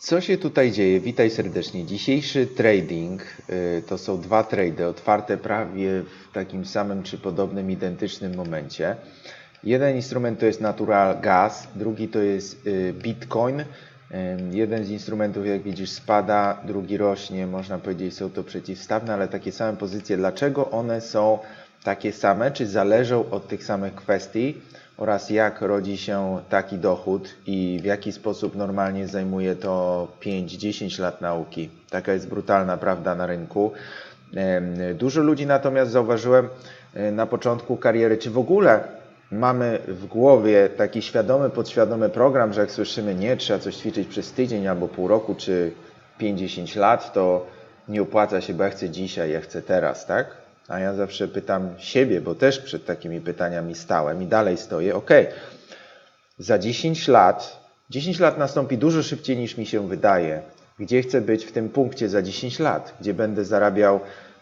Co się tutaj dzieje? Witaj serdecznie. Dzisiejszy trading y, to są dwa trady otwarte prawie w takim samym czy podobnym, identycznym momencie. Jeden instrument to jest Natural Gas, drugi to jest y, Bitcoin. Ym, Jeden z instrumentów, jak widzisz, spada, drugi rośnie. Można powiedzieć, są to przeciwstawne, ale takie same pozycje. Dlaczego one są takie same? Czy zależą od tych samych kwestii? Oraz jak rodzi się taki dochód i w jaki sposób normalnie zajmuje to 5-10 lat nauki. Taka jest brutalna prawda na rynku. Dużo ludzi natomiast zauważyłem e, na początku kariery, czy w ogóle mamy w głowie taki świadomy, podświadomy program, że jak słyszymy, nie, trzeba coś ćwiczyć przez tydzień albo pół roku, czy 50 lat, to nie opłaca się, bo ja chcę dzisiaj, ja chcę teraz, tak? A ja zawsze pytam siebie, bo też przed takimi pytaniami stałem i dalej stoję. Ok, za 10 lat, 10 lat nastąpi dużo szybciej niż mi się wydaje. Gdzie chcę być w tym punkcie za 10 lat? Gdzie będę zarabiał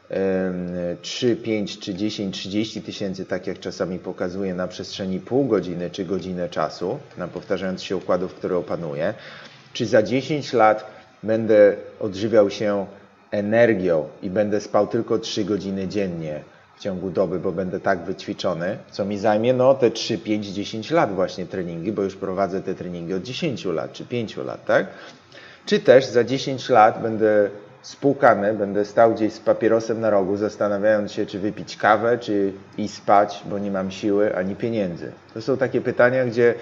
em, 3, 5 czy 10, 30 tysięcy, tak jak czasami pokazuję, na przestrzeni pół godziny czy godzinę czasu, na powtarzając się układów, które opanuję. Czy za 10 lat będę odżywiał się energią i będę spał tylko 3 godziny dziennie w ciągu doby, bo będę tak wyćwiczony, co mi zajmie no te 3, 5, 10 lat właśnie treningi, bo już prowadzę te treningi od 10 lat czy 5 lat, tak? Czy też za 10 lat będę spłukany, będę stał gdzieś z papierosem na rogu, zastanawiając się, czy wypić kawę, czy iść spać, bo nie mam siły ani pieniędzy. To są takie pytania, gdzie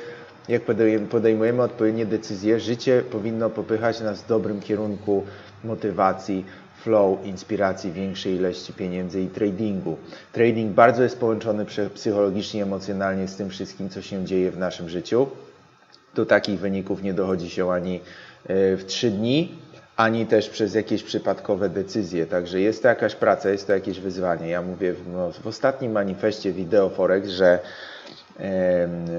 jak podejmujemy- odpowiednie decyzje, życie powinno popychać nas w dobrym kierunku motywacji, flow, inspiracji, większej ilości pieniędzy i tradingu. Trading bardzo jest połączony psychologicznie, emocjonalnie z tym wszystkim, co się dzieje w naszym życiu. Do takich wyników nie dochodzi się ani e, w trzy dni, ani też przez jakieś przypadkowe decyzje. Także jest to jakaś praca, jest to jakieś wyzwanie. Ja mówię w, no, w ostatnim manifestie wideo Forex, że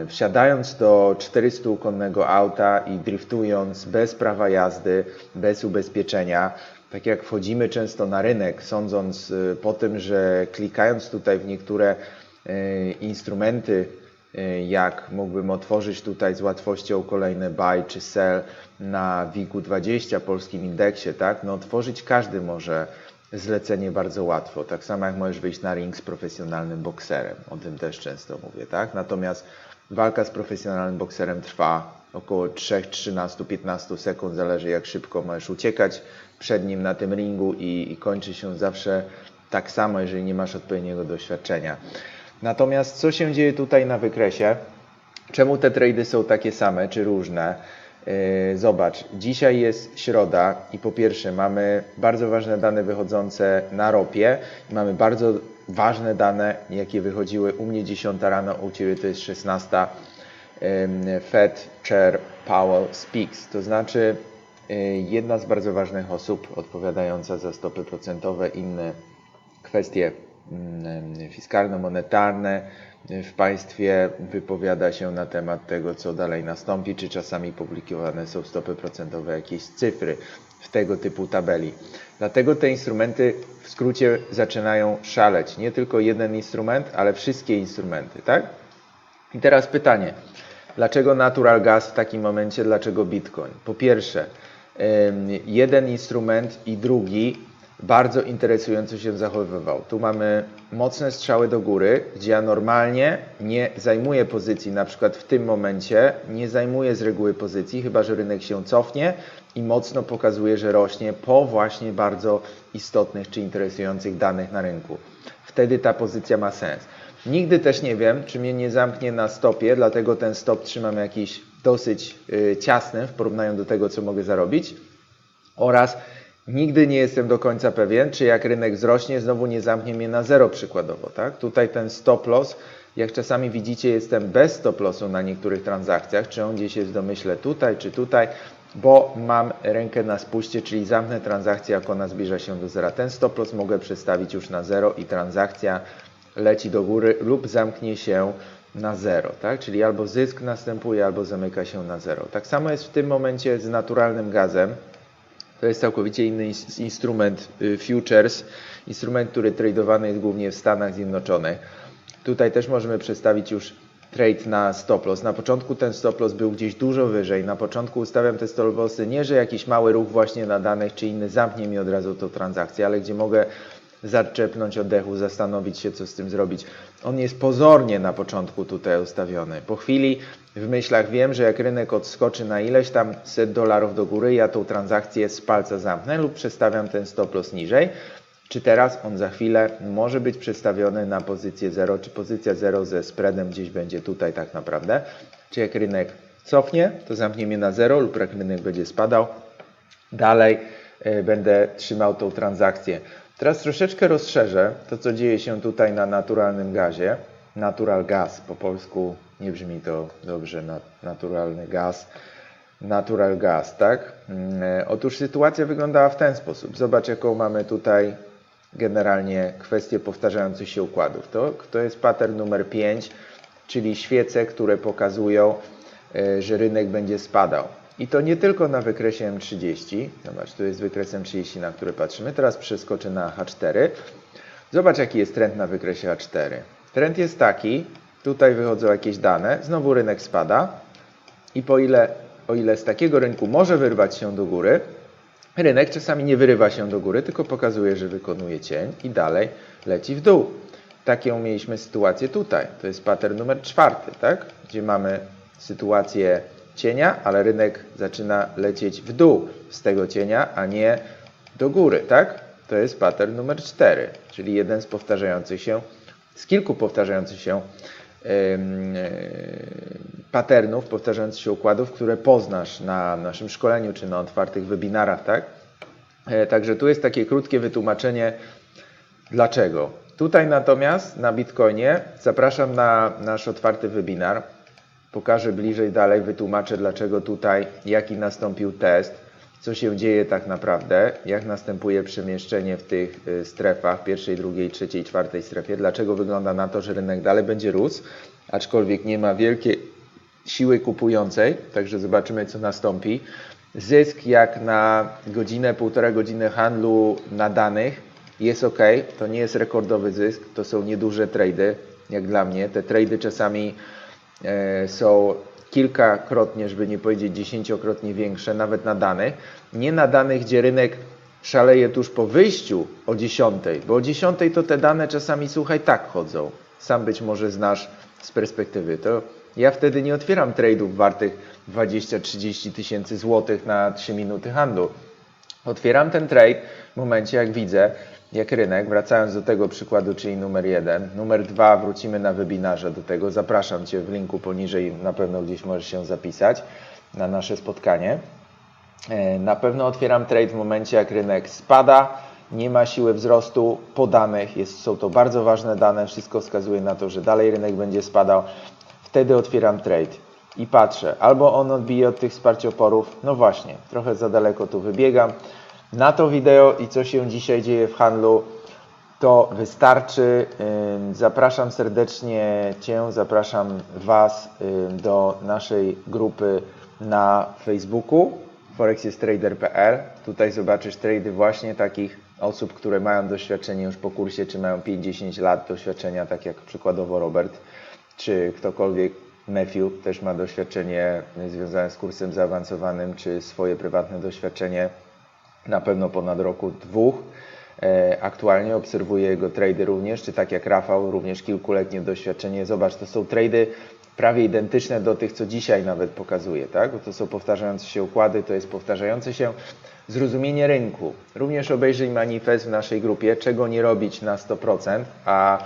wsiadając do 400-konnego auta i driftując bez prawa jazdy, bez ubezpieczenia, tak jak wchodzimy często na rynek, sądząc y, po tym, że klikając tutaj w niektóre y, instrumenty, y, jak mógłbym otworzyć tutaj z łatwością kolejne buy czy sell na WIG-20, polskim indeksie, tak? No otworzyć każdy może zlecenie bardzo łatwo. Tak samo jak możesz wyjść na ring z profesjonalnym bokserem. O tym też często mówię, tak? Natomiast walka z profesjonalnym bokserem trwa około 3, 13, 15 sekund, zależy jak szybko możesz uciekać przed nim na tym ringu i, i kończy się zawsze tak samo, jeżeli nie masz odpowiedniego doświadczenia. Natomiast co się dzieje tutaj na wykresie? Czemu te trady są takie same czy różne? Yy, Zobacz, dzisiaj jest środa i po pierwsze mamy bardzo ważne dane wychodzące na ropie mamy bardzo ważne dane, jakie wychodziły u mnie 10 rano, u Ciebie to jest 16. Ym, Fed Chair Powell Speaks, to znaczy yy, jedna z bardzo ważnych osób odpowiadająca za stopy procentowe, inne kwestie mm, fiskalno-monetarne w państwie wypowiada się na temat tego, co dalej nastąpi, czy czasami publikowane są stopy procentowe, jakieś cyfry w tego typu tabeli. Dlatego te instrumenty w skrócie zaczynają szaleć. Nie tylko jeden instrument, ale wszystkie instrumenty, tak? I teraz pytanie, dlaczego natural gas w takim momencie, dlaczego bitcoin? Po pierwsze, jeden instrument i drugi bardzo interesująco się zachowywał. Tu mamy mocne strzały do góry, gdzie ja normalnie nie zajmuję pozycji, na przykład w tym momencie nie zajmuję z reguły pozycji, chyba że rynek się cofnie i mocno pokazuje, że rośnie po właśnie bardzo istotnych czy interesujących danych na rynku. Wtedy ta pozycja ma sens. Nigdy też nie wiem, czy mnie nie zamknie na stopie, dlatego ten stop trzymam jakiś dosyć y, ciasny w porównaniu do tego, co mogę zarobić. Oraz nigdy nie jestem do końca pewien, czy jak rynek wzrośnie, znowu nie zamknie mnie na zero przykładowo. Tak? Tutaj ten stop loss, jak czasami widzicie, jestem bez stop lossu na niektórych transakcjach, czy on gdzieś jest w domyśle tutaj, czy tutaj, bo mam rękę na spuście, czyli zamknę transakcję, jak ona zbliża się do zera. Ten stop loss mogę przestawić już na zero i transakcja leci do góry lub zamknie się na zero, tak? Czyli albo zysk następuje, albo zamyka się na zero. Tak samo jest w tym momencie z naturalnym gazem. To jest całkowicie inny ins- instrument y, futures, instrument, który tradowany jest głównie w Stanach Zjednoczonych. Tutaj też możemy przestawić już trade na stop loss. Na początku ten stop loss był gdzieś dużo wyżej. Na początku ustawiam te stop lossy nie, że jakiś mały ruch właśnie na danych czy inny zamknie mi od razu tą transakcję, ale gdzie mogę zaczepnąć oddechu, zastanowić się, co z tym zrobić. On jest pozornie na początku tutaj ustawiony. Po chwili w myślach wiem, że jak rynek odskoczy na ileś tam set dolarów do góry, ja tą transakcję z palca zamknę lub przestawiam ten stop loss niżej. Czy teraz on za chwilę może być przestawiony na pozycję 0, czy pozycja 0 ze spreadem gdzieś będzie tutaj tak naprawdę. Czy jak rynek cofnie, to zamknie mnie na 0 lub jak rynek będzie spadał, dalej y, będę trzymał tą transakcję. Teraz troszeczkę rozszerzę to, co dzieje się tutaj na naturalnym gazie. Natural gas, po polsku nie brzmi to dobrze, na- naturalny gaz. Natural gas, tak? Mm, e, Otóż sytuacja wyglądała w ten sposób. Zobacz, jaką mamy tutaj generalnie kwestię powtarzających się układów. To, to jest pattern numer 5, czyli świece, które pokazują, e, że rynek będzie spadał. I to nie tylko na wykresie M30. Zobacz, tu jest wykres M30, na który patrzymy. Teraz przeskoczę na H4. Zobacz, jaki jest trend na wykresie H4. Trend jest taki, tutaj wychodzą jakieś dane, znowu rynek spada i po ile, o ile z takiego rynku może wyrwać się do góry, rynek czasami nie wyrywa się do góry, tylko pokazuje, że wykonuje cień i dalej leci w dół. Taką mieliśmy sytuację tutaj. To jest pattern numer czwarty, tak? gdzie mamy sytuację cienia, ale rynek zaczyna lecieć w dół z tego cienia, a nie do góry, tak? To jest pattern numer 4, czyli jeden z powtarzających się, z kilku powtarzających się e, patternów, powtarzających się układów, które poznasz na naszym szkoleniu czy na otwartych webinarach, tak? E, Także tu jest takie krótkie wytłumaczenie, dlaczego. Tutaj natomiast na Bitcoinie zapraszam na nasz otwarty webinar. Pokażę bliżej dalej, wytłumaczę dlaczego tutaj, jaki nastąpił test, co się dzieje tak naprawdę, jak następuje przemieszczenie w tych y, strefach, pierwszej, drugiej, trzeciej, czwartej strefie, dlaczego wygląda na to, że rynek dalej będzie rósł, aczkolwiek nie ma wielkiej siły kupującej, także zobaczymy co nastąpi. Zysk jak na godzinę, półtora godziny handlu na danych jest ok, to nie jest rekordowy zysk, to są nieduże trady, jak dla mnie. Te trady czasami są kilkakrotnie, żeby nie powiedzieć dziesięciokrotnie większe, nawet na danych. Nie na danych, gdzie rynek szaleje tuż po wyjściu o 10, bo o 10 to te dane czasami, słuchaj, tak chodzą. Sam być może znasz z perspektywy. To ja wtedy nie otwieram trade'ów wartych 20-30 tysięcy złotych na 3 minuty handlu. Otwieram ten trade w momencie, jak widzę, jak rynek, wracając do tego przykładu, czyli numer jeden. Numer dwa, wrócimy na webinarze do tego. Zapraszam Cię w linku poniżej, na pewno gdzieś możesz się zapisać na nasze spotkanie. E, Na pewno otwieram trade w momencie, jak rynek spada, nie ma siły wzrostu po danych, jest, są to bardzo ważne dane, wszystko wskazuje na to, że dalej rynek będzie spadał. Wtedy otwieram trade i patrzę, albo on odbije od tych wsparcioporów, no właśnie, trochę za daleko tu wybiegam. Na to wideo i co się dzisiaj dzieje w handlu, to wystarczy. Zapraszam serdecznie Cię, zapraszam Was do naszej grupy na Facebooku forexjestrader.pl. Tutaj zobaczysz trady właśnie takich osób, które mają doświadczenie już po kursie, czy mają 5-10 lat doświadczenia, tak jak przykładowo Robert, czy ktokolwiek, Matthew też ma doświadczenie związane z kursem zaawansowanym, czy swoje prywatne doświadczenie na pewno ponad roku, dwóch. E, Aktualnie obserwuję jego trady również, czy tak jak Rafał, również kilkuletnie doświadczenie. Zobacz, to są trady prawie identyczne do tych, co dzisiaj nawet pokazuję, tak? Bo to są powtarzające się układy, to jest powtarzające się zrozumienie rynku. Również obejrzyj manifest w naszej grupie, czego nie robić na 100%, a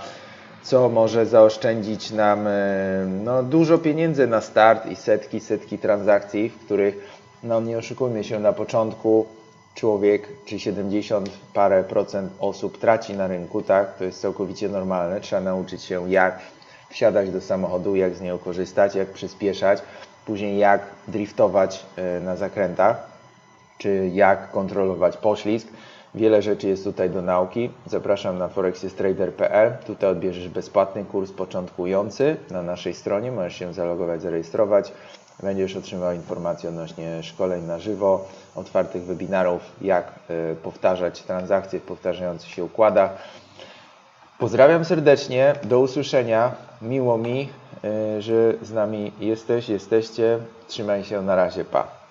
co może zaoszczędzić nam e, no, dużo pieniędzy na start i setki, setki transakcji, w których, no nie oszukujmy się, na początku człowiek, czy 70 parę procent osób traci na rynku, tak? To jest całkowicie normalne. Trzeba nauczyć się, jak wsiadać do samochodu, jak z niego korzystać, jak przyspieszać, później jak driftować e, na zakrętach czy jak kontrolować poślizg. Wiele rzeczy jest tutaj do nauki. Zapraszam na forexjestrader.pl. Tutaj odbierzesz bezpłatny kurs początkujący na naszej stronie. Możesz się zalogować, zarejestrować. Będziesz otrzymywał informacje odnośnie szkoleń na żywo, otwartych webinarów, jak y, powtarzać transakcje w powtarzających się układach. Pozdrawiam serdecznie, do usłyszenia. Miło mi y, że z nami jesteś, jesteście. Trzymaj się, na razie, pa.